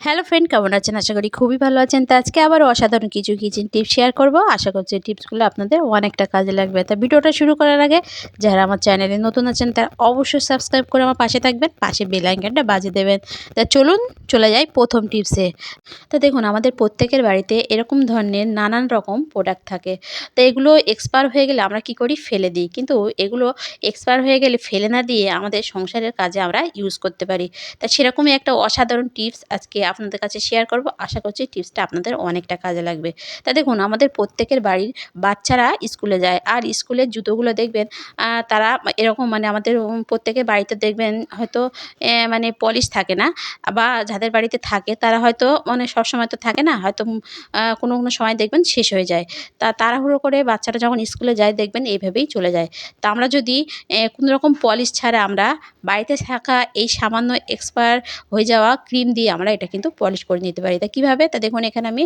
Hello friend, কেমন আছেন? আশা করি খুবই ভালো আছেন। তো আজকে আবার অসাধারণ কিছু কিচেন টিপস শেয়ার করব। আশা করছি টিপসগুলো আপনাদের অনেকটা কাজে লাগবে। তা ভিডিওটা শুরু করার আগে, যারা আমার চ্যানেলে নতুন আছেন, তারা অবশ্যই সাবস্ক্রাইব করে আমার পাশে থাকবেন, পাশে বেল আইকনটা বাজিয়ে দেবেন। তা চলুন, চলে যাই প্রথম টিপসে। তা দেখুন, আমাদের প্রত্যেকের বাড়িতে এরকম ধরনের নানান রকম প্রোডাক্ট থাকে। তো এগুলো এক্সপায়ার হয়ে গেলে আমরা কি করি? ফেলে দিই। কিন্তু এগুলো এক্সপায়ার হয়ে গেলে ফেলে না দিয়ে আমাদের সংসারের কাজে আমরা ইউজ করতে পারি। তা সেরকমই একটা অসাধারণ টিপস আজকে আপনাদের কাছে শেয়ার করব। আশা করছি টিপসটা আপনাদের অনেকটা কাজে লাগবে। তা দেখুন, আমাদের প্রত্যেকের বাড়ির বাচ্চারা স্কুলে যায় আর স্কুলের জুতোগুলো দেখবেন তারা এরকম মানে আমাদের প্রত্যেকের বাড়িতে দেখবেন হয়তো মানে পলিশ থাকে না। বা যাদের বাড়িতে থাকে, তারা হয়তো মানে সবসময় তো থাকে না, হয়তো কোনো কোনো সময় দেখবেন শেষ হয়ে যায়। তা তাড়াহুড়ো করে বাচ্চারা যখন স্কুলে যায়, দেখবেন এইভাবেই চলে যায়। তা আমরা যদি কোনো রকম পলিশ ছাড়া আমরা বাড়িতে থাকা এই সামান্য এক্সপায়ার হয়ে যাওয়া ক্রিম দিয়ে আমরা এটা কিন্তু পলিশ করে নিতে পারি। তা কীভাবে? তা দেখুন, এখানে আমি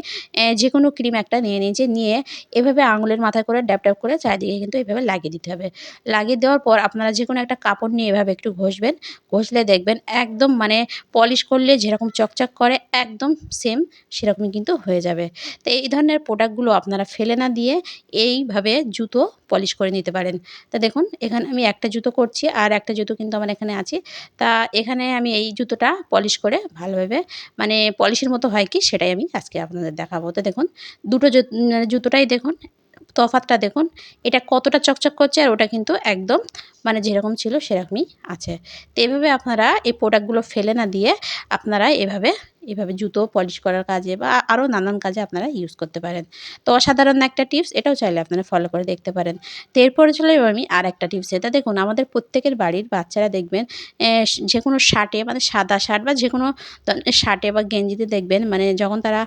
যে কোনো ক্রিম একটা নিয়ে নিয়েছি নিয়ে এভাবে আঙুলের মাথায় করে ড্যাপ ড্যাপ করে চারিদিকে কিন্তু এভাবে লাগিয়ে দিতে হবে। লাগিয়ে দেওয়ার পর আপনারা যে কোনো একটা কাপড় নিয়ে এভাবে একটু ঘষবেন, ঘষলে দেখবেন একদম মানে পলিশ করলে যেরকম চকচক করে, একদম সেম সেরকমই কিন্তু হয়ে যাবে। তো এই ধরনের প্রোডাক্টগুলো আপনারা ফেলে না দিয়ে এইভাবে জুতো পলিশ করে নিতে পারেন। তা দেখুন, এখানে আমি একটা জুতো করছি আর একটা জুতো কিন্তু আমার এখানে আছে। তা এখানে আমি এই জুতোটা পলিশ করে ভালোভাবে মানে পলিশের মতো হয় কি? সেটাই আমি আজকে আপনাদের দেখাবো। তো দেখুন, দুটো মানে জুতোটাই দেখুন তফাতটা দেখুন, এটা কতটা চকচক করছে আর ওটা কিন্তু একদম মানে যেরকম ছিল সেরকমই আছে। তো এভাবে আপনারা এই প্রোডাক্টগুলো ফেলে না দিয়ে আপনারা এভাবে এভাবে জুতো পলিশ করার কাজে বা আরও নানান কাজে আপনারা ইউজ করতে পারেন। তো অসাধারণ একটা টিপস এটাও চাইলে আপনারা ফলো করে দেখতে পারেন। তো এরপরে চলে আমি আর একটা টিপস এটা দেখুন, আমাদের প্রত্যেকের বাড়ির বাচ্চারা দেখবেন যে কোনো শার্টে মানে সাদা শার্ট বা যে কোনো শার্টে বা গেঞ্জিতে দেখবেন মানে যখন তারা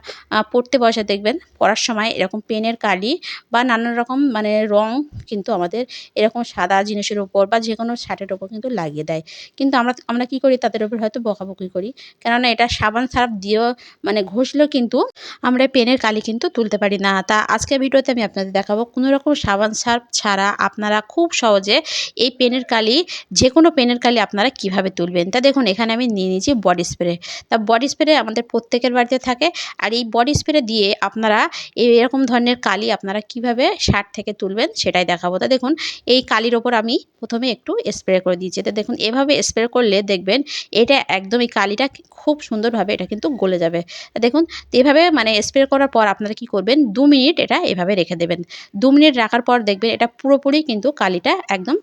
পড়তে বসে দেখবেন, পড়ার সময় এরকম পেনের কালি বা নানান রকম মানে রং কিন্তু আমাদের এরকম সাদা জিনিসের উপর বা যে কোনো শার্টের ওপর কিন্তু লাগিয়ে দেয়। কিন্তু আমরা আমরা কী করি? তাদের উপর হয়তো বকাবকি করি। কেননা এটা সাবান সার্ফ দিয়েও মানে ঘষলেও কিন্তু আমরা পেনের কালি কিন্তু তুলতে পারি না। তা আজকের ভিডিওতে আমি আপনাদের দেখাবো কোনো রকম সাবান সার্ফ ছাড়া আপনারা খুব সহজে এই পেনের কালি যে কোনো পেনের কালি আপনারা কীভাবে তুলবেন? তা দেখুন, এখানে আমি নিয়ে নিয়েছি বডি স্প্রে। তা বডি স্প্রে আমাদের প্রত্যেকের বাড়িতে থাকে আর এই বডি স্প্রে দিয়ে আপনারা এরকম ধরনের কালি আপনারা কীভাবে শার্ট থেকে তুলবেন সেটাই দেখাবো। তা দেখুন, এই কালির ওপর আমি প্রথমে একটু স্প্রে করে দিয়েছি। তা দেখুন, এভাবে স্প্রে করলে দেখবেন এটা একদম এই কালিটা খুব সুন্দরভাবে এটা কিন্তু গলে যাবে। দেখুন, এভাবে মানে স্প্রে করার পর আপনারা কি করবেন, দু মিনিট এটা এভাবে রেখে দেবেন। দু মিনিট রাখার পর দেখবেন এটা পুরোপুরি কিন্তু কালিটা একদম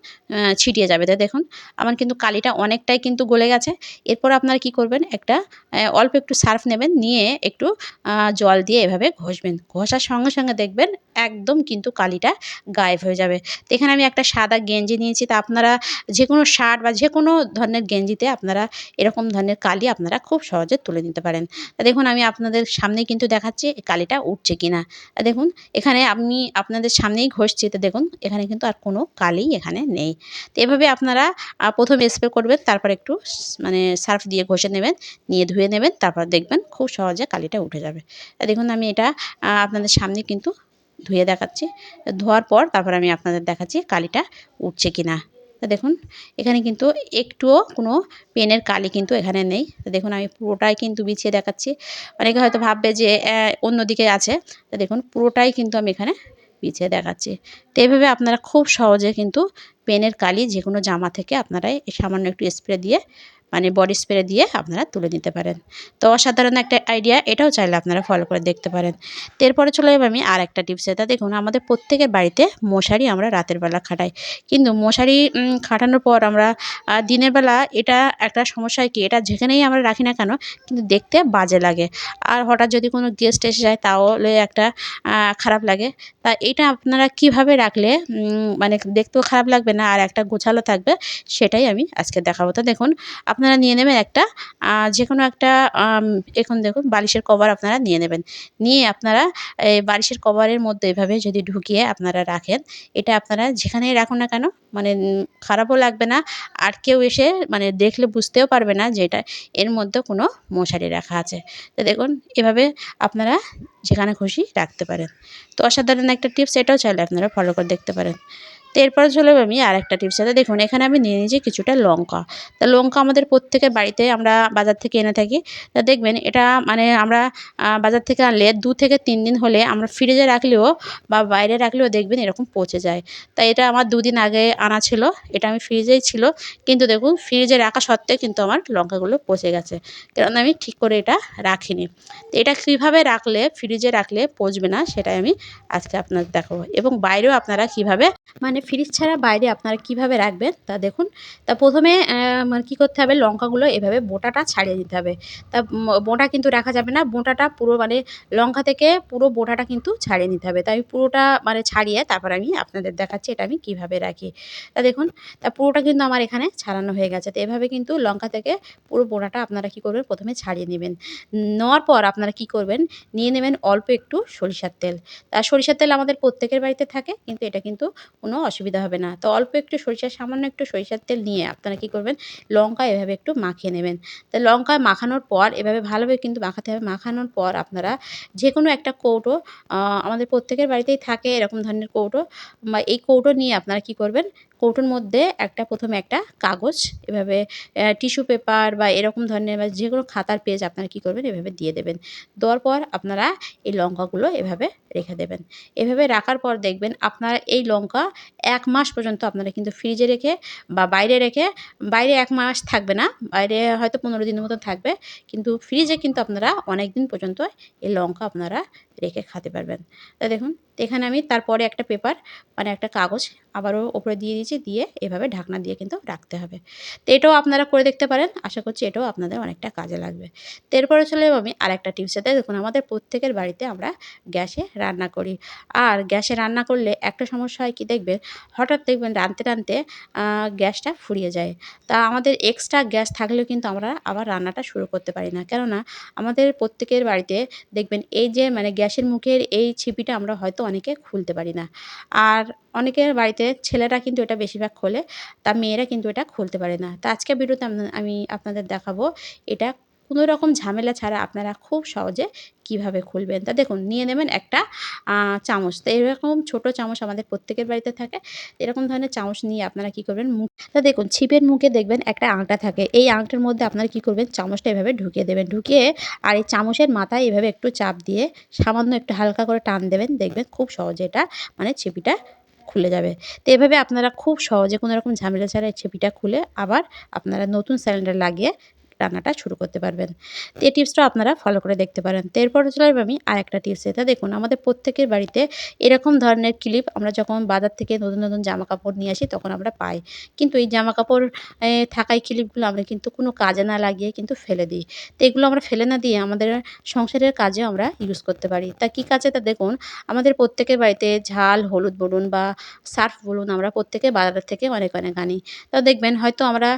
ছিটিয়ে যাবে। তো দেখুন, আমার কিন্তু কালিটা অনেকটাই কিন্তু গলে গেছে। এরপর আপনারা কি করবেন, একটা অল্প একটু সার্ফ নেবেন, নিয়ে একটু জল দিয়ে এভাবে ঘষবেন। ঘষার সঙ্গে সঙ্গে দেখবেন একদম কিন্তু কালিটা গায়েব হয়ে যাবে। তো এখানে আমি একটা সাদা গেঞ্জি নিয়েছি। তা আপনারা যে কোনো শার্ট বা যে কোনো ধরনের গেঞ্জিতে আপনারা এরকম ধরনের কালি আপনারা খুব সহজে তুলে নিতে পারেন। তা দেখুন, আমি আপনাদের সামনেই কিন্তু দেখাচ্ছি কালিটা উঠছে কিনা। তা দেখুন, এখানে আমি আপনাদের সামনেই ঘষছি। তো দেখুন, এখানে কিন্তু আর কোনো কালি এখানে নেই। তো এভাবে আপনারা প্রথমে স্প্রে করবেন, তারপর একটু মানে সার্ফ দিয়ে ঘষে নেবেন, নিয়ে ধুয়ে নেবেন, তারপর দেখবেন খুব সহজে কালিটা উঠে যাবে। দেখুন, আমি এটা আপনাদের সামনে কিন্তু ধুয়ে দেখাচ্ছি। ধোয়ার পর তারপর আমি আপনাদের দেখাচ্ছি কালিটা উঠছে কিনা। তা দেখুন, এখানে কিন্তু একটুও কোনো পেনের কালি কিন্তু এখানে নেই। দেখুন, আমি পুরোটাই কিন্তু বিছিয়ে দেখাচ্ছি। অনেকে হয়তো ভাববে যে অন্যদিকে আছে। তা দেখুন, পুরোটাই কিন্তু আমি এখানে বিছিয়ে দেখাচ্ছি। তো এইভাবে আপনারা খুব সহজে কিন্তু পেনের কালি যে কোনো জামা থেকে আপনারা সামান্য একটু স্প্রে দিয়ে মানে বডি স্প্রে দিয়ে আপনারা তুলে নিতে পারেন। তো অসাধারণ একটা আইডিয়া এটাও চাইলে আপনারা ফলো করে দেখতে পারেন। এরপরে চলে যাব আমি আর একটা টিপসে তা দেখুন, আমাদের প্রত্যেকের বাড়িতে মশারি আমরা রাতের বেলা খাটাই। কিন্তু মশারি খাটানোর পর আমরা দিনের বেলা এটা একটা সমস্যা কি, এটা যেখানেই আমরা রাখি না কেন, কিন্তু দেখতে বাজে লাগে। আর হঠাৎ যদি কোনো গেস্ট এসে যায়, তাহলে একটা খারাপ লাগে। তা এটা আপনারা কীভাবে রাখলে মানে দেখতেও খারাপ লাগবে না, আর একটা গোছালো থাকবে, সেটাই আমি আজকে দেখাবো। তো দেখুন আপনারা নিয়ে নেবেন একটা যে কোনো একটা এখন দেখুন বালিশের কভার আপনারা নিয়ে নেবেন। নিয়ে আপনারা এই বালিশের কভারের মধ্যে এভাবে যদি ঢুকিয়ে আপনারা রাখেন, এটা আপনারা যেখানেই রাখুন না কেন মানে খারাপও লাগবে না, আর কেউ এসে মানে দেখলে বুঝতেও পারবে না যে এটা এর মধ্যে কোনো মশারি রাখা আছে। তো দেখুন, এভাবে আপনারা যেখানে খুশি রাখতে পারেন। তো অসাধারণ একটা টিপস, এটাও চাইলে আপনারা ফলো করে দেখতে পারেন। তো এরপরে চলে আমি আর একটা টিপস সাথে। দেখুন, এখানে আমি নিয়ে নিয়েছি কিছুটা লঙ্কা। তা লঙ্কা আমাদের প্রত্যেকের বাড়িতে আমরা বাজার থেকে এনে থাকি। তা দেখবেন, এটা মানে আমরা বাজার থেকে আনলে দু থেকে তিন দিন হলে আমরা ফ্রিজে রাখলেও বা বাইরে রাখলেও দেখবেন এরকম পচে যায়। তাই এটা আমার দুদিন আগে আনা ছিল, এটা আমি ফ্রিজেই ছিল। কিন্তু দেখুন ফ্রিজে রাখা সত্ত্বেও কিন্তু আমার লঙ্কাগুলো পচে গেছে। কারণ আমি ঠিক করে এটা রাখিনি। তো এটা কীভাবে রাখলে ফ্রিজে রাখলে পচবে না, সেটাই আমি আজকে আপনাদের দেখাবো। এবং বাইরেও আপনারা কীভাবে মানে ফ্রিজ ছাড়া বাইরে আপনারা কীভাবে রাখবেন তা দেখুন। তা প্রথমে মানে কী করতে হবে, লঙ্কাগুলো এভাবে বোটাটা ছাড়িয়ে দিতে হবে। তা বোঁটা কিন্তু রাখা যাবে না, বোঁটাটা পুরো মানে লঙ্কা থেকে পুরো বোঁটাটা কিন্তু ছাড়িয়ে নিতে হবে। তাই পুরোটা মানে ছাড়িয়ে তারপর আমি আপনাদের দেখাচ্ছি এটা আমি কীভাবে রাখি। তা দেখুন, তা পুরোটা কিন্তু আমার এখানে ছাড়ানো হয়ে গেছে। তো এভাবে কিন্তু লঙ্কা থেকে পুরো বোঁটাটা আপনারা কী করবেন, প্রথমে ছাড়িয়ে নেবেন। নেওয়ার পর আপনারা কী করবেন, নিয়ে নেবেন অল্প একটু সরিষার তেল। তা সরিষার তেল আমাদের প্রত্যেকের বাড়িতে থাকে, কিন্তু এটা কিন্তু কোনো অসুবিধা হবে না। তো অল্প একটু সরিষার সামান্য একটু সরিষার তেল নিয়ে আপনারা কী করবেন? লঙ্কা এভাবে একটু মাখিয়ে নেবেন। তা লঙ্কা মাখানোর পর, এভাবে ভালোভাবে কিন্তু মাখাতে হবে। মাখানোর পর আপনারা যে কোনো একটা কৌটো আমাদের প্রত্যেকের বাড়িতেই থাকে এরকম ধরনের কৌটো। বা এই কৌটো নিয়ে আপনারা কী করবেন? কৌটোর মধ্যে একটা, প্রথমে একটা কাগজ, এভাবে টিস্যু পেপার বা এরকম ধরনের বা যে কোনো খাতার পেজ আপনারা কী করবেন? এভাবে দিয়ে দেবেন। দেওয়ার পর আপনারা এই লঙ্কাগুলো এভাবে রেখে দেবেন। এভাবে রাখার পর দেখবেন আপনারা এই লঙ্কা এক মাস পর্যন্ত আপনারা কিন্তু ফ্রিজে রেখে বা বাইরে রেখে, বাইরে এক মাস থাকবে না, বাইরে হয়তো পনেরো দিনের মতো থাকবে, কিন্তু ফ্রিজে কিন্তু আপনারা অনেক দিন পর্যন্ত এই লঙ্কা আপনারা রেখে খেতে পারবেন। তা দেখুন, এখানে আমি তারপরে একটা পেপার মানে একটা কাগজ আবারও ওপরে দিয়ে দিয়েছি, দিয়ে এভাবে ঢাকনা দিয়ে কিন্তু রাখতে হবে। তো এটাও আপনারা করে দেখতে পারেন, আশা করছি এটাও আপনাদের অনেকটা কাজে লাগবে। তো এরপরে চলে আমি আর একটা সাথে। দেখুন, আমাদের প্রত্যেকের বাড়িতে আমরা গ্যাসে রান্না করি। আর গ্যাসে রান্না করলে একটা সমস্যা হয় কি দেখবেন, হঠাৎ দেখবেন রাঁধতে রাঁধতে গ্যাসটা ফুরিয়ে যায়। তা আমাদের এক্সট্রা গ্যাস থাকলেও কিন্তু আমরা আবার রান্নাটা শুরু করতে পারি না। কেননা আমাদের প্রত্যেকের বাড়িতে দেখবেন এই যে মানে গ্যাসের মুখের এই ছিপিটা আমরা হয়তো অনেকে খুলতে পারি না। আর অনেকের বাড়িতে ছেলেরা কিন্তু এটা বেশিরভাগ খোলে, তা মেয়েরা কিন্তু এটা খুলতে পারে না। তা আজকে ভিডিওতে আমি আপনাদের দেখাবো এটা কোনো রকম ঝামেলা ছাড়া আপনারা খুব সহজে কীভাবে খুলবেন। তা দেখুন, নিয়ে নেবেন একটা চামচ। তো এরকম ছোট চামচ আমাদের প্রত্যেকের বাড়িতে থাকে। এরকম ধরনের চামচ নিয়ে আপনারা কি করবেন মুখ তা দেখুন, ছিপের মুখে দেখবেন একটা আংটা থাকে। এই আংটার মধ্যে আপনারা কি করবেন, চামচটা এভাবে ঢুকিয়ে দেবেন। ঢুকিয়ে আর এই চামচের মাথায় এভাবে একটু চাপ দিয়ে সামান্য একটু হালকা করে টান দেবেন। দেখবেন খুব সহজে এটা মানে ছিপিটা খুলে যাবে। তো এভাবে আপনারা খুব সহজে কোনো রকম ঝামেলা ছাড়া এই ছিপিটা খুলে আবার আপনারা নতুন সিলিন্ডার লাগিয়ে রান্নাটা শুরু করতে পারবেন। তো এই টিপসটা আপনারা ফলো করে দেখতে পারেন। তো এরপরে চলে আমি আর একটা টিপস এটা দেখুন, আমাদের প্রত্যেকের বাড়িতে এরকম ধরনের ক্লিপ আমরা যখন বাজার থেকে নতুন নতুন জামা কাপড় নিয়ে আসি, তখন আমরা পাই। কিন্তু এই জামা কাপড় থাকাই ক্লিপগুলো আমরা কিন্তু কোনো কাজে না লাগিয়ে কিন্তু ফেলে দিই। তো এগুলো আমরা ফেলে না দিয়ে আমাদের সংসারের কাজে আমরা ইউজ করতে পারি। তা কী কাজে? তা দেখুন, আমাদের প্রত্যেকের বাড়িতে ঝাল, হলুদ বলুন বা সার্ফ বলুন আমরা প্রত্যেকে বাজার থেকে অনেক অনেক আনি। তা দেখবেন হয়তো আমরা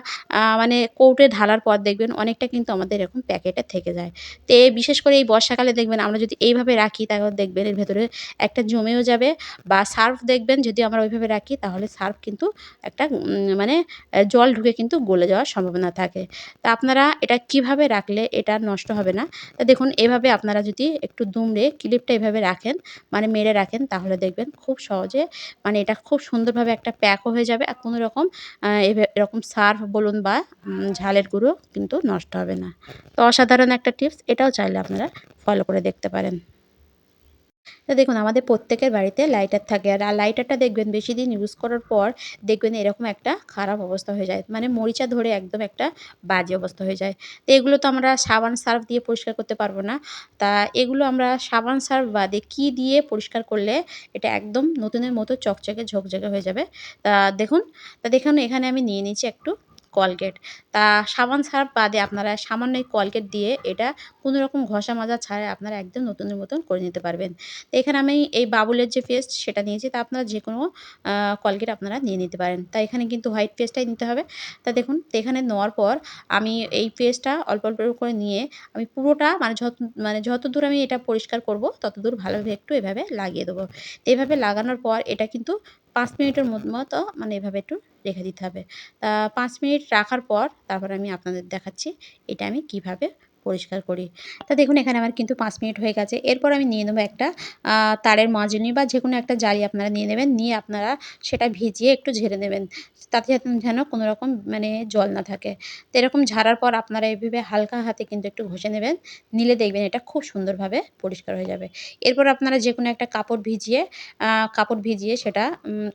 মানে কৌটে ঢালার পর দেখবেন অনেকটা কিন্তু আমাদের এরকম প্যাকেটে থেকে যায়। তো বিশেষ করে এই বর্ষাকালে দেখবেন, আমরা যদি এইভাবে রাখি তাহলে দেখবেন এর ভেতরে একটা জমেও যাবে বা সার্ফ দেখবেন যদি আমরা ওইভাবে রাখি তাহলে সার্ফ কিন্তু একটা মানে জল ঢুকে কিন্তু গলে যাওয়ার সম্ভাবনা থাকে। তা আপনারা এটা কীভাবে রাখলে এটা নষ্ট হবে না? তা দেখুন, এভাবে আপনারা যদি একটু দুমড়ে ক্লিপটা এভাবে রাখেন মানে মেরে রাখেন তাহলে দেখবেন খুব সহজে মানে এটা খুব সুন্দরভাবে একটা প্যাকও হয়ে যাবে। আর কোনো রকম এরকম সার্ফ বলুন বা ঝালের গুঁড়ো কিন্তু নষ্ট হবে না। তো অসাধারণ একটা টিপস, এটাও চাইলে আপনারা ফলো করে দেখতে পারেন। তো দেখুন, আমাদের প্রত্যেকের বাড়িতে লাইটার থাকে। আর লাইটারটা দেখবেন, বেশি দিন ইউজ করার পর দেখবেন এরকম একটা খারাপ অবস্থা হয়ে যায়। মানে মরিচা ধরে একদম একটা বাজে অবস্থা হয়ে যায়। তো এগুলো তো আমরা সাবান সার্ফ দিয়ে পরিষ্কার করতে পারব না। তা এগুলো আমরা সাবান সার্ফ বাদে কী দিয়ে পরিষ্কার করলে এটা একদম নতুনের মতো চকচকে ঝকঝকে হয়ে যাবে? তা দেখুন তা দেখুন, এখানে আমি নিয়ে নিয়েছি একটু কলগেট। তা সাবান সার্ফ বাদে আপনারা সামান্য এই কলগেট দিয়ে এটা কোনো রকম ঘষা মাজা ছাড়াই আপনারা একদম নতুনের মতন করে নিতে পারবেন। তো এখানে আমি এই বাবুলের যে পেস্ট সেটা নিয়েছি, তা আপনারা যে কোনো কলগেট আপনারা নিয়ে নিতে পারেন। তা এখানে কিন্তু হোয়াইট পেস্টটাই নিতে হবে। তা দেখুন, তো এখানে নেওয়ার পর আমি এই পেস্টটা অল্প অল্প করে নিয়ে আমি পুরোটা মানে যত মানে যত দূর আমি এটা পরিষ্কার করব তত দূর ভালোভাবে একটু এভাবে লাগিয়ে দেবো। এভাবে লাগানোর পর এটা কিন্তু পাঁচ মিনিটের মতো মানে এভাবে একটু রেখে দিতে হবে। তা পাঁচ মিনিট রাখার পর তারপর আমি আপনাদের দেখাচ্ছি এটা আমি কীভাবে পরিষ্কার করি। তা দেখুন, এখানে আমার কিন্তু পাঁচ মিনিট হয়ে গেছে। এরপর আমি নিয়ে নেব একটা তারের মাজনি বা যে কোনো একটা জালি আপনারা নিয়ে নেবেন। নিয়ে আপনারা সেটা ভিজিয়ে একটু ঝেড়ে নেবেন। তাতে যেন- যেন কোনো রকম মানে জল না থাকে। তো এরকম ঝাড়ার পর আপনারা এইভাবে হালকা হাতে কিন্তু একটু ঘষে নেবেন। নিলে দেখবেন এটা খুব সুন্দরভাবে পরিষ্কার হয়ে যাবে। এরপর আপনারা যে কোনো একটা কাপড় ভিজিয়ে কাপড় ভিজিয়ে সেটা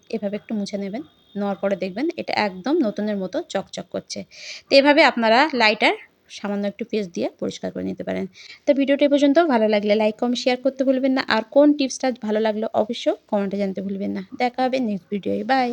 এভাবে একটু মুছে নেবেন। নেওয়ার পরে দেখবেন এটা একদম নতুনের মতো চকচক করছে। তো এভাবে আপনারা লাইটার সামান্য একটু পেস্ট দিয়ে পরিষ্কার করে নিতে পারেন। তো ভিডিওটি পর্যন্ত। ভালো লাগলে লাইক কম শেয়ার করতে ভুলবেন না। আর কোন টিপসটা ভালো লাগল অবশ্যই কমেন্টে জানতে ভুলবেন না। দেখা হবে নেক্সট ভিডিওয়ে বাই